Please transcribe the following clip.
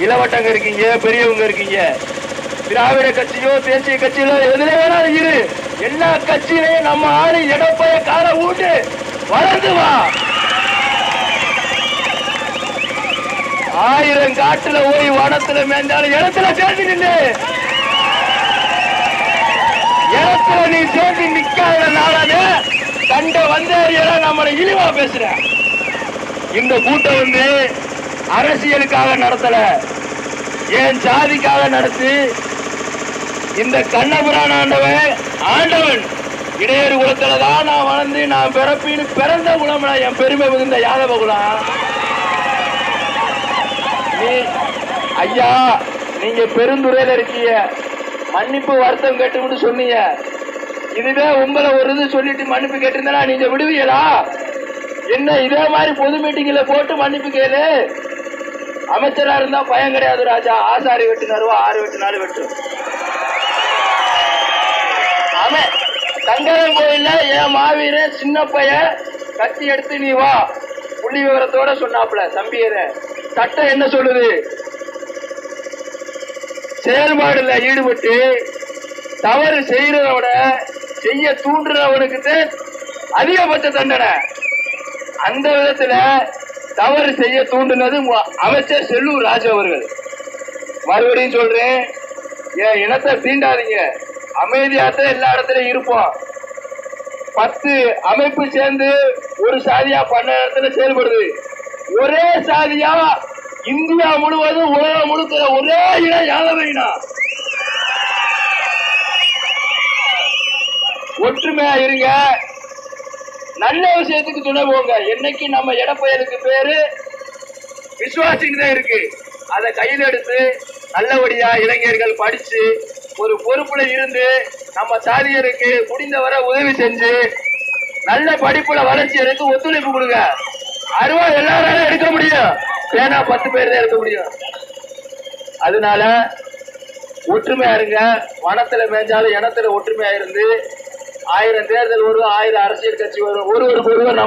இளவட்டங்க இருக்கீங்க பெரியவங்க இருக்கீங்க. திராவிட கட்சியோ தேசிய கட்சியோ எதுல வேணாலும் இரு. எல்லா கட்சியிலையும் நம்ம ஆளு எடப்பைய கால ஊட்டு. வளர்ந்து வா. ஆயிரம் காட்டுல ஓய் வனத்துல மேஞ்சாலும் இடத்துல சேர்ந்து நின்று இடத்துல நீ சேர்ந்து நிக்காத நாளான கண்ட வந்தேரியெல்லாம் நம்மளை இழிவா பேசுற. இந்த கூட்டம் வந்து அரசியலுக்காக நடத்தல. என் சாதிக்காக நடத்தி? இந்த கண்ணபுரான் ஆண்டவன் ஆண்டவன். இடையேறு குலத்துல தான் நான் வளர்ந்து நான் பிறப்பின்னு பிறந்த குலம் என் பெருமை மிகுந்த யாதவ குலம் நீ ஐயா நீங்க பெருந்துறையில இருக்கீங்க. மன்னிப்பு வருத்தம் கேட்டுவிட்டு சொன்னீங்க. இதுவே உங்களை ஒரு இது சொல்லிட்டு மன்னிப்பு கேட்டிருந்தா நீங்க விடுவீங்களா? என்ன இதே மாதிரி பொது மீட்டிங்ல போட்டு மன்னிப்பு கேளு. அமைச்சரா இருந்தா பயம் கிடையாது ராஜா. ஆசாரி வெட்டினாருவா ஆறு வெட்டினாலும் வெட்டும் அவன் சங்கரன் கோயில்ல என் மாவீரன் சின்ன பையன் கத்தி எடுத்து நீ வா. புள்ளி விவரத்தோட சொன்னாப்ல தம்பியர. சட்டம் என்ன சொல்லுது? செயல்பாடுல ஈடுபட்டு தவறு செய்யறவன செய்ய தூண்டுறவனுக்கு அதிகபட்ச தண்டனை. அந்த விதத்துல தவறு செய்ய தூண்டினது அமைச்சர் செல்லூர் ராஜு அவர்கள். மறுபடியும் சொல்றேன் என் இனத்தை தீண்டாதீங்க. அமைதியாத்தான் எல்லா இடத்துலயும் இருப்போம். பத்து அமைப்பு சேர்ந்து ஒரு சாதியா பண்ண இடத்துல செயல்படுது. ஒரே சாதியா இந்தியா முழுவதும் உலகம் முழுக்கிற ஒரே இடம் யாதவைனா? ஒற்றுமையா இருங்க. நல்ல விஷயத்துக்கு துணை போங்க. என்னைக்கு நம்ம இடப்பெயருக்கு பேரு விசுவாசின்னு தான் இருக்கு. அதை கையில் எடுத்து நல்லபடியா இளைஞர்கள் படிச்சு ஒரு பொறுப்புல இருந்து நம்ம சாதியருக்கு முடிந்தவரை உதவி செஞ்சு நல்ல படிப்புல வளர்ச்சி எடுத்து ஒத்துழைப்பு கொடுங்க. அருவா எல்லாராலும் எடுக்க முடியும். பேனா பத்து பேர் தான் எடுக்க முடியும். அதனால ஒற்றுமையா இருங்க. வனத்துல மேஞ்சாலும் இனத்துல ஒற்றுமையா இருந்து ஆயிரம் தேர்தல் வரும் ஆயிரம் அரசியல் கட்சி வரும் ஒருவருக்கு ஒருவர் நம்ம